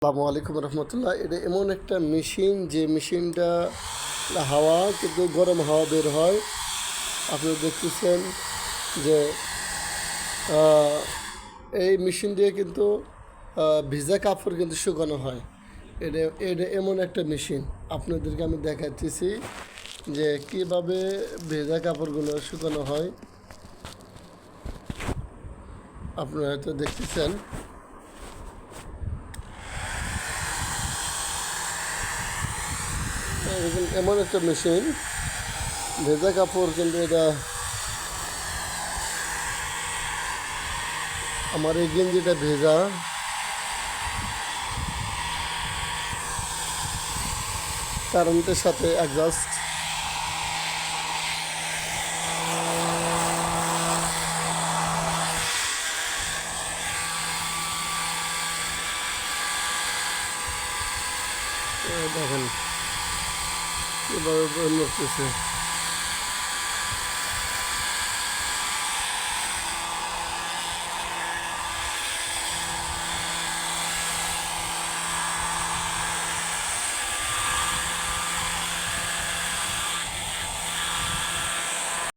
আসসালামু আলাইকুম রহমতুল্লাহ। এটা এমন একটা মেশিন, যে মেশিনটা হাওয়া, কিন্তু গরম হাওয়া বের হয়। আপনি দেখতেছেন যে এই মেশিন দিয়ে কিন্তু ভিজা কাপড় কিন্তু শুকানো হয়। এটা এটা এমন একটা মেশিন। আপনাদেরকে আমি দেখাচ্ছি যে কীভাবে ভেজা কাপড়গুলো শুকানো হয়। আপনারা হয়তো দেখতেছেন। এমন একটা মেশিন ভেজা কাপড়, কিন্তু এটা আমার এই গেঞ্জিটা ভেজা। কারেন্টের সাথে অ্যাডজাস্ট দেখেন। কীভাবে নড়তেছে